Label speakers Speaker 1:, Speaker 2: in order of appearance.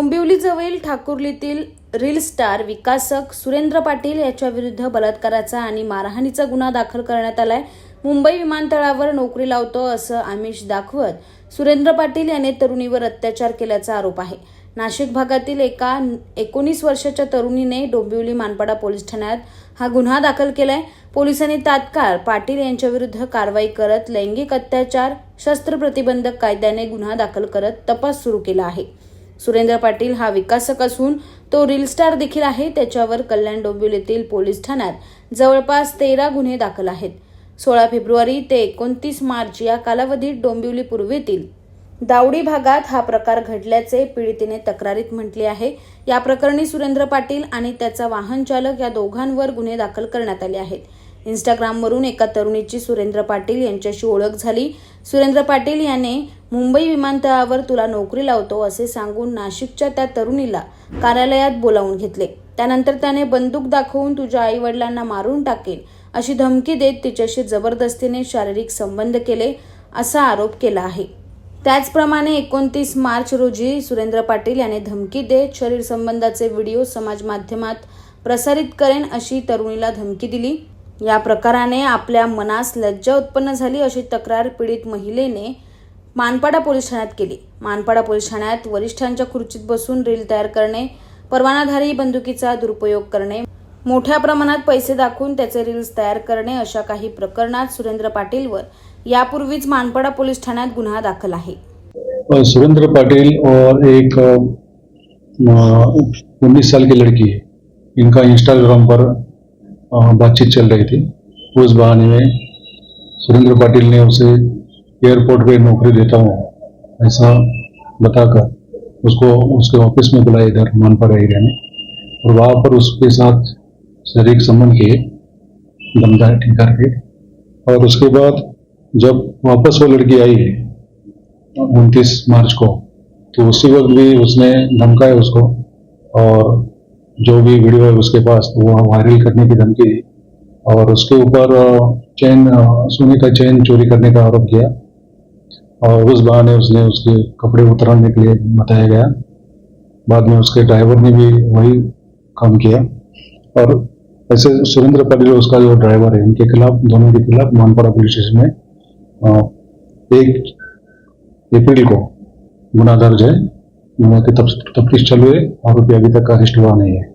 Speaker 1: डोंबिवलीजवळील ठाकुर्लीतील reel star विकासक सुरेंद्र पाटील याच्या विरुद्ध बलात्काराचा आणि मारहाणीचा गुन्हा दाखल करण्यात आलाय. मुंबई विमानतळावर नोकरी लावतो असं आमिष दाखवत सुरेंद्र पाटील याने तरुणीवर अत्याचार केल्याचा आरोप आहे. नाशिक भागातील एका एकोणीस वर्षाच्या तरुणीने डोंबिवली मानपाडा पोलीस ठाण्यात हा गुन्हा दाखल केलाय. पोलिसांनी तात्काळ पाटील यांच्याविरुद्ध कारवाई करत लैंगिक अत्याचार शस्त्र प्रतिबंधक कायद्याने गुन्हा दाखल करत तपास सुरू केला आहे. सुरेंद्र पाटील हा विकासक असून तो रील स्टार देखील आहे. त्याच्यावर कल्याण डोंबिवलीतील पोलीस ठाण्यात जवळपास तेरा गुन्हे दाखल आहेत. सोळा फेब्रुवारी ते एकोणतीस मार्च या कालावधीत डोंबिवली पूर्वेतील दावडी भागात हा प्रकार घडल्याचे पीडितेने तक्रारीत म्हटले आहे. या प्रकरणी सुरेंद्र पाटील आणि त्याचा वाहन चालक या दोघांवर गुन्हे दाखल करण्यात आले आहेत. इंस्टाग्रामवरून एका तरुणीची सुरेंद्र पाटील यांच्याशी ओळख झाली. सुरेंद्र पाटील याने मुंबई विमानतळावर तुला नोकरी लावतो असे सांगून नाशिकच्या त्या तरुणीला कार्यालयात बोलावून घेतले. त्यानंतर त्याने बंदूक दाखवून तुझ्या आई वडिलांना मारून टाकेल अशी धमकी देत तिच्याशी जबरदस्तीने शारीरिक संबंध केले असा आरोप केला आहे. त्याचप्रमाणे एकोणतीस मार्च रोजी सुरेंद्र पाटील याने धमकी देत शरीर संबंधाचे व्हिडिओ समाज माध्यमात प्रसारित करेन अशी तरुणीला धमकी दिली. या प्रकाराने आपल्या मनास लज्जा उत्पन्न झाली अशी तक्रार पीडित महिलेने मानपाडा पोलीस ठाण्यात केली. मानपाडा पोलीस ठाण्यात वरिष्ठांच्या खुर्चीत बसून रील तयार करणे परवानाधारी बंदुकीचा दुरुपयोग करणे मोठ्या प्रमाणात पैसे दाखवून त्याचे रील्स तयार करणे अशा काही प्रकरणात सुरेंद्र पाटीलवर यापूर्वीच मानपाडा पोलीस ठाण्यात गुन्हा दाखल आहे.
Speaker 2: सुरेंद्र पाटिल और एक उन्नीस साल की लड़की है. इनका इंस्टाग्राम पर बातचीत चल रही थी। उस बहाने में सुरेंद्र पाटिल ने उसे एयरपोर्ट पे नौकरी देता हूँ ऐसा बताकर उसको, उसके ऑफ़िस में बुलाया इधर मानपाड़ा एरिया में और वहाँ पर उसके साथ शारीरिक संबंध किए, दमदार करके और उसके बाद जब वापस वो लड़की आई है उनतीस मार्च को तो उसी वक्त भी उसने धमकाया उसको और जो भी वीडियो है उसके पास तो वो वायरल करने की धमकी दी। और उसके ऊपर चेन सोने का चेन चोरी करने का आरोप किया। और उस बहाने उसने उसके कपड़े उतरने के लिए बताया गया। बाद में उसके ड्राइवर ने भी वही काम किया। और ऐसे सुरेंद्र पाटिल उसका जो ड्राइवर है, उनके खिलाफ, दोनों के खिलाफ मानपाड़ा पुलिस स्टेशन में एक अप्रैल को गुना दर्ज है गुना की तफ्तीश चालू है। आरोपी अभी तक अरेस्ट हुआ नहीं है।